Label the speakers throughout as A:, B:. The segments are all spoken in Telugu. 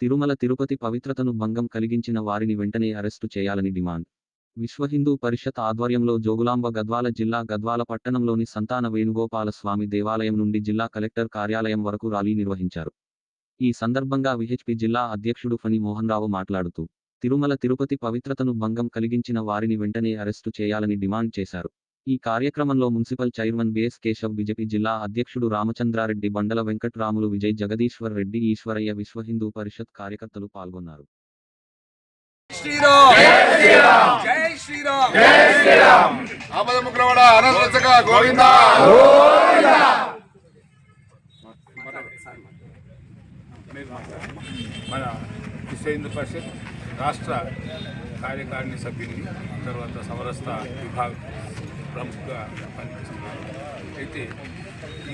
A: తిరుమల తిరుపతి పవిత్రతను భంగం కలిగించిన వారిని వెంటనే అరెస్టు చేయాలని డిమాండ్. విశ్వ హిందూ పరిషత్ ఆధ్వర్యంలో జోగులాంబ గద్వాల జిల్లా గద్వాల పట్టణంలోని సంతాన వేణుగోపాల స్వామి దేవాలయం నుండి జిల్లా కలెక్టర్ కార్యాలయం వరకు ర్యాలీ నిర్వహించారు. ఈ సందర్భంగా విహెచ్పి జిల్లా అధ్యక్షుడు ఫణి మోహన్ రావు మాట్లాడుతూ తిరుమల తిరుపతి పవిత్రతను భంగం కలిగించిన వారిని వెంటనే అరెస్టు చేయాలని డిమాండ్ చేశారు. ఈ కార్యక్రమంలో municipal chairman BS Keshav BJP జిల్లా అధ్యక్షుడు రామచంద్రారెడ్డి బండల వెంకట్రాములు విజయ్ జగదీశ్వర్ రెడ్డి ఈశ్వరయ్య విశ్వ హిందూ పరిషత్ కార్యకర్తలు పాల్గొన్నారు.
B: మన విశ్వ హిందూ పరిషత్ రాష్ట్ర కార్యకారిణి సభ్యుని తర్వాత సమరస్థ విభాగ ప్రముఖగా పనిచేస్తున్నారు. అయితే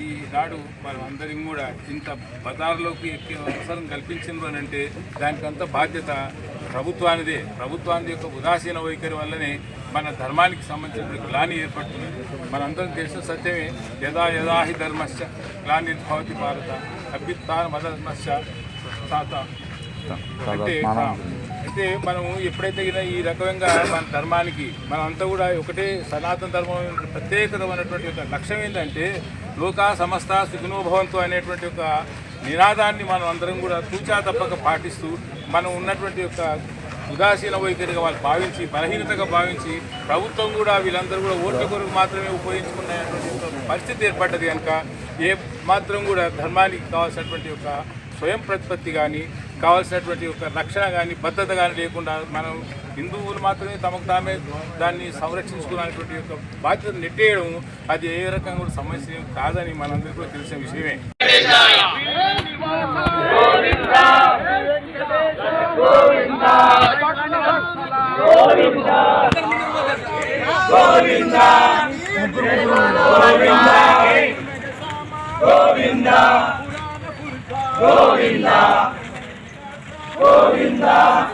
B: ఈనాడు మనం అందరం కూడా ఇంత బజార్లోకి ఎక్కే అవసరం కల్పించిండ్రు అని అంటే దానికంత బాధ్యత ప్రభుత్వానిదే. ప్రభుత్వాన్ని యొక్క ఉదాసీన వైఖరి వల్లనే మన ధర్మానికి సంబంధించిన గ్లాని ఏర్పడుతున్నది మనందరం తెలిసిన సత్యమే. యదా యదా హి ధర్మశ్చ. గ్లానిర్భవతి భారత. అభ్యుత్థాన మధర్మశ్చ తాత అంటే అయితే మనము ఎప్పుడైతే ఈ రకంగా మన ధర్మానికి మనంతా అంతా కూడా ఒకటే సనాతన ధర్మం యొక్క ఒక లక్ష్యం ఏంటంటే లోకా సమస్త సుఖినోభవంతో అనేటువంటి ఒక నినాదాన్ని మనం అందరం కూడా తూచా తప్పక పాటిస్తూ మనం ఉన్నటువంటి యొక్క ఉదాసీన వైఖరిగా వాళ్ళు భావించి బలహీనతగా భావించి ప్రభుత్వం కూడా వీళ్ళందరూ కూడా ఓట్ల కొరకు మాత్రమే ఉపయోగించుకునేటువంటి పరిస్థితి ఏర్పడ్డది కనుక ఏ మాత్రం కూడా ధర్మానికి కావాల్సినటువంటి యొక్క స్వయం ప్రతిపత్తి కానీ కావాల్సినటువంటి ఒక రక్షణ కానీ భద్రత కానీ లేకుండా మనం హిందువులు మాత్రమే తమకు తామే దాన్ని సంరక్షించుకునేటువంటి యొక్క బాధ్యత నెట్టేయడం అది ఏ రకంగా కూడా సమస్య కాదని మనందరికీ కూడా తెలిసిన విషయమే.
C: గోవిందా గోవిందా.
D: శ్రీరామ్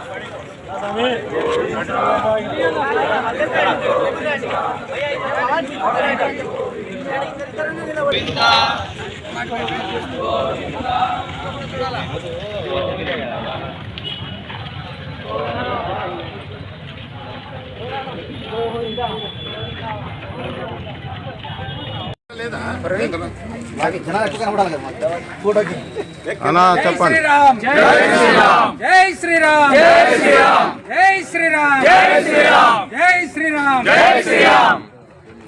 D: జై శ్రీరామ్. జై శ్రీరామ్. జై శ్రీరామ్. జై శ్రీరామ్. జై శ్రీరామ్. జై శ్రీరామ్. జై శ్రీరామ్.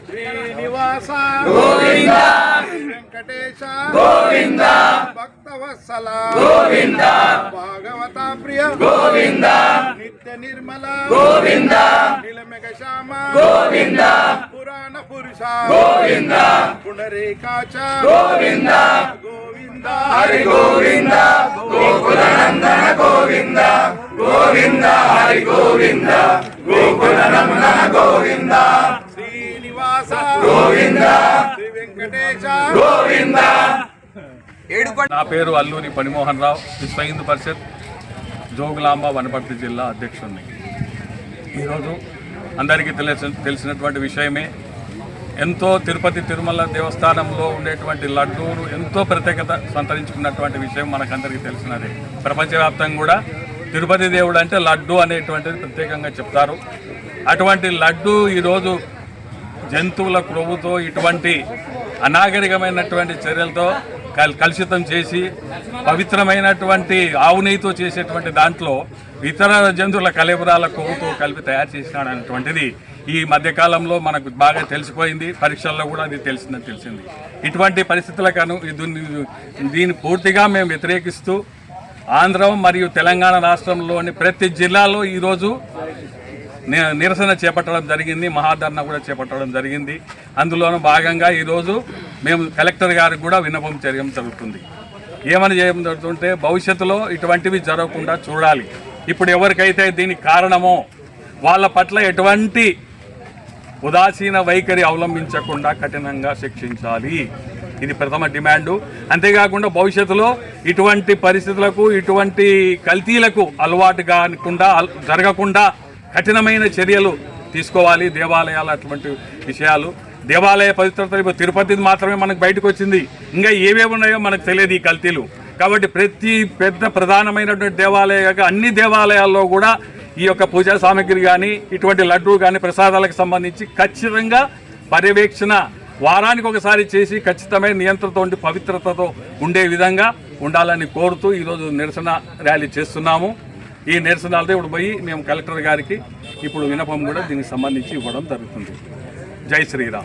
E: శ్రీనివాస. గోవింద. వెంకటేశ. గోవింద. భక్తవత్సల. గోవింద. భాగవత ప్రియ. గోవింద. నిత్య నిర్మల. గోవింద. నిలమెగ శ్యామ. గోవింద. పురాణ పురుష. గోవింద. పునరేకాచ. గోవింద. గోవింద. హరి గోవింద. గోకుల నందన గోవింద. గోవింద. హరి గోవింద. గోకుల నందన గోవింద. శ్రీనివాస. గోవింద. శ్రీ వెంకటేశ. గోవింద.
B: నా పేరు అల్లూరి పనిమోహన్ రావు విశ్వ హిందూ పరిషత్ జోగులాంబ వనపర్తి జిల్లా అధ్యక్షుడిని ఈరోజు అందరికీ తెలిసిన తెలిసినటువంటి విషయమే ఎంతో తిరుపతి తిరుమల దేవస్థానంలో ఉండేటువంటి లడ్డూలు ఎంతో ప్రత్యేకత సంతరించుకున్నటువంటి విషయం మనకందరికీ తెలిసినదే. ప్రపంచవ్యాప్తంగా కూడా తిరుపతి దేవుడు అంటే లడ్డు అనేటువంటిది ప్రత్యేకంగా చెప్తారు. అటువంటి లడ్డు ఈరోజు జంతువుల క్రొవ్వుతో ఇటువంటి అనాగరికమైనటువంటి చర్యలతో కలుషితం చేసి పవిత్రమైనటువంటి ఆవు నెయ్యితో చేసేటువంటి దాంట్లో ఇతర జంతువుల కలెబరాల కొవ్వుతో కలిపి తయారు చేసినాడనేటువంటిది ఈ మధ్యకాలంలో మనకు బాగా తెలిసిపోయింది పరీక్షల్లో కూడా అది తెలిసిందని తెలిసింది. ఇటువంటి పరిస్థితులకు దీన్ని దీన్ని పూర్తిగా మేము వ్యతిరేకిస్తూ ఆంధ్రం మరియు తెలంగాణ రాష్ట్రంలోని ప్రతి జిల్లాలో ఈరోజు నిరసన చేపట్టడం జరిగింది మహాధర్ణ కూడా చేపట్టడం జరిగింది. అందులోనూ భాగంగా ఈరోజు మేము కలెక్టర్ గారికి కూడా విన్నపం చేయడం జరుగుతుంది. ఏమని చేయడం జరుగుతుంటే భవిష్యత్తులో ఇటువంటివి జరగకుండా చూడాలి. ఇప్పుడు ఎవరికైతే దీనికి కారణమో వాళ్ళ పట్ల ఎటువంటి ఉదాసీన వైఖరి అవలంబించకుండా కఠినంగా శిక్షించాలి. ఇది ప్రథమ డిమాండు. అంతేకాకుండా భవిష్యత్తులో ఇటువంటి పరిస్థితులకు ఇటువంటి కల్తీలకు అలవాటు కాకుండా జరగకుండా కఠినమైన చర్యలు తీసుకోవాలి. దేవాలయాలు అటువంటి విషయాలు. దేవాలయ పవిత్రత ఇప్పుడు తిరుపతి మాత్రమే మనకు బయటకు వచ్చింది ఇంకా ఏవేవి ఉన్నాయో మనకు తెలియదు ఈ కల్తీలు. కాబట్టి ప్రతి పెద్ద ప్రధానమైనటువంటి దేవాలయ అన్ని దేవాలయాల్లో కూడా ఈ యొక్క పూజా సామాగ్రి కానీ ఇటువంటి లడ్డూ కానీ ప్రసాదాలకు సంబంధించి ఖచ్చితంగా పర్యవేక్షణ వారానికి ఒకసారి చేసి ఖచ్చితమైన నియంత్రణతో ఉండి పవిత్రతతో ఉండే విధంగా ఉండాలని కోరుతూ ఈరోజు నిరసన ర్యాలీ చేస్తున్నాము. ఈ నిరసనలతో ఇప్పుడు పోయి మేము కలెక్టర్ గారికి ఇప్పుడు వినపం కూడా దీనికి సంబంధించి ఇవ్వడం జరుగుతుంది. జై శ్రీరామ్.